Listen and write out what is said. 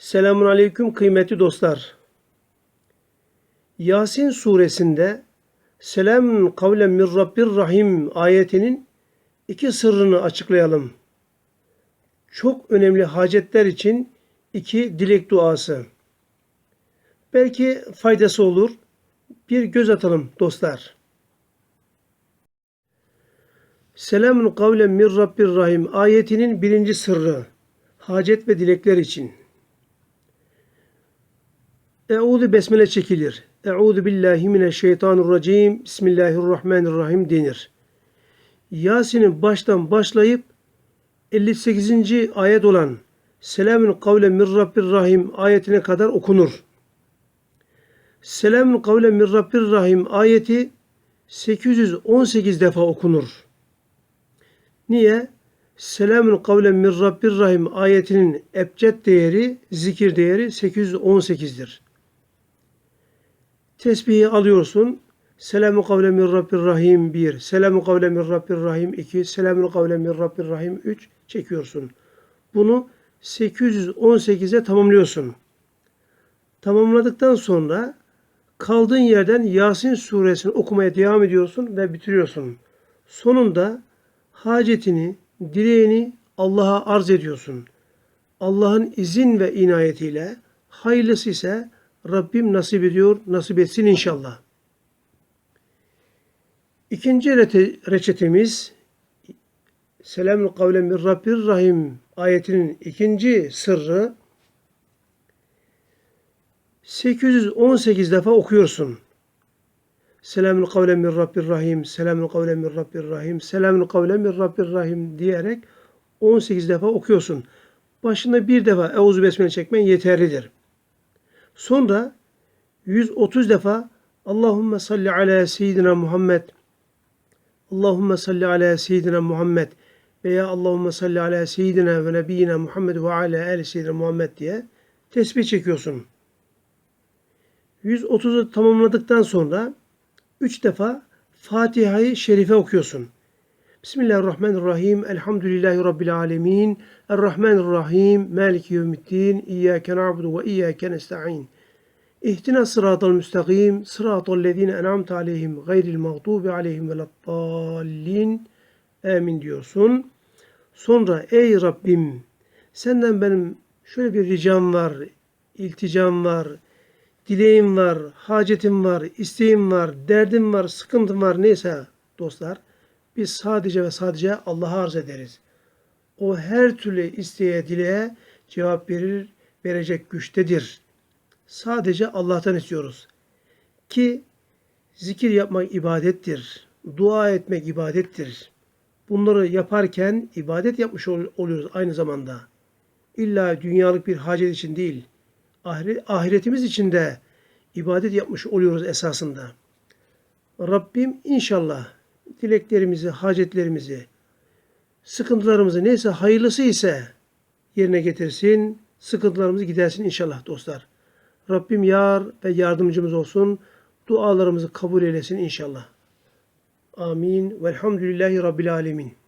Selamun Aleyküm kıymetli dostlar. Yasin suresinde Selamun kavlen min Rabbir Rahim ayetinin iki sırrını açıklayalım. Çok önemli hacetler için iki dilek duası. Belki faydası olur. Bir göz atalım dostlar. Selamun kavlen min Rabbir Rahim ayetinin birinci sırrı. Hacet ve dilekler için. Euzu besmele çekilir. Euzu billahi mineşşeytanirracim. Bismillahirrahmanirrahim denir. Yasin'in baştan başlayıp 58. ayet olan Selamun kavlen min Rabbir Rahim ayetine kadar okunur. Selamun kavlen min Rabbir Rahim ayeti 818 defa okunur. Niye? Selamun kavlen min Rabbir Rahim ayetinin ebced değeri, zikir değeri 818'dir. Tesbihi alıyorsun. Selamun kavlen min Rabbir Rahim 1, Selamun kavlen min Rabbir Rahim 2, Selamun kavlen min Rabbir Rahim 3 çekiyorsun. Bunu 818'e tamamlıyorsun. Tamamladıktan sonra kaldığın yerden Yasin suresini okumaya devam ediyorsun ve bitiriyorsun. Sonunda hacetini, dileğini Allah'a arz ediyorsun. Allah'ın izin ve inayetiyle hayırlısı ise Rabbim nasip ediyor, nasip etsin inşallah. İkinci reçetemiz Selamun kavlen min Rabbir Rahim ayetinin ikinci sırrı 818 defa okuyorsun. Selamun kavlen min Rabbir Rahim, Selamun kavlen min Rabbir Rahim, Selamun kavlen min Rabbir Rahim diyerek 18 defa okuyorsun. Başında bir defa Euzu Besmele çekmen yeterlidir. Sonra 130 defa Allahümme salli ala seyyidina Muhammed Allahümme salli ala seyyidina Muhammed veya Allahümme salli ala seyyidina ve nebiyyina Muhammed ve ala ali seyyidina Muhammed diye tesbih çekiyorsun. 130'u tamamladıktan sonra 3 defa Fatiha'yı Şerife okuyorsun. Bismillahirrahmanirrahim. Elhamdülillahi Rabbil alemin. Errahmanirrahim. Maliki yevmiddin. İyyâke na'budu ve iyyâke nesta'in. İhtina sıratal müstakim. Sıratal lezine en'amte aleyhim. Gayril mağdubi aleyhim veleddallin. Amin diyorsun. Sonra ey Rabbim senden benim şöyle bir ricam var, ilticam var, dileğim var, hacetim var, isteğim var, derdim var, sıkıntım var neyse dostlar biz sadece ve sadece Allah'a arz ederiz. O her türlü isteğe, dileğe cevap verir, verecek güçtedir. Sadece Allah'tan istiyoruz. Ki zikir yapmak ibadettir. Dua etmek ibadettir. Bunları yaparken ibadet yapmış ol- oluyoruz aynı zamanda. İlla dünyalık bir hacet için değil, ahiret, ahiretimiz için de ibadet yapmış oluyoruz esasında. Rabbim inşallah dileklerimizi, hacetlerimizi, sıkıntılarımızı neyse hayırlısı ise yerine getirsin, sıkıntılarımızı gidersin inşallah dostlar. Rabbim yar ve yardımcımız olsun. Dualarımızı kabul eylesin inşallah. Amin. Velhamdülillahi Rabbil Alemin.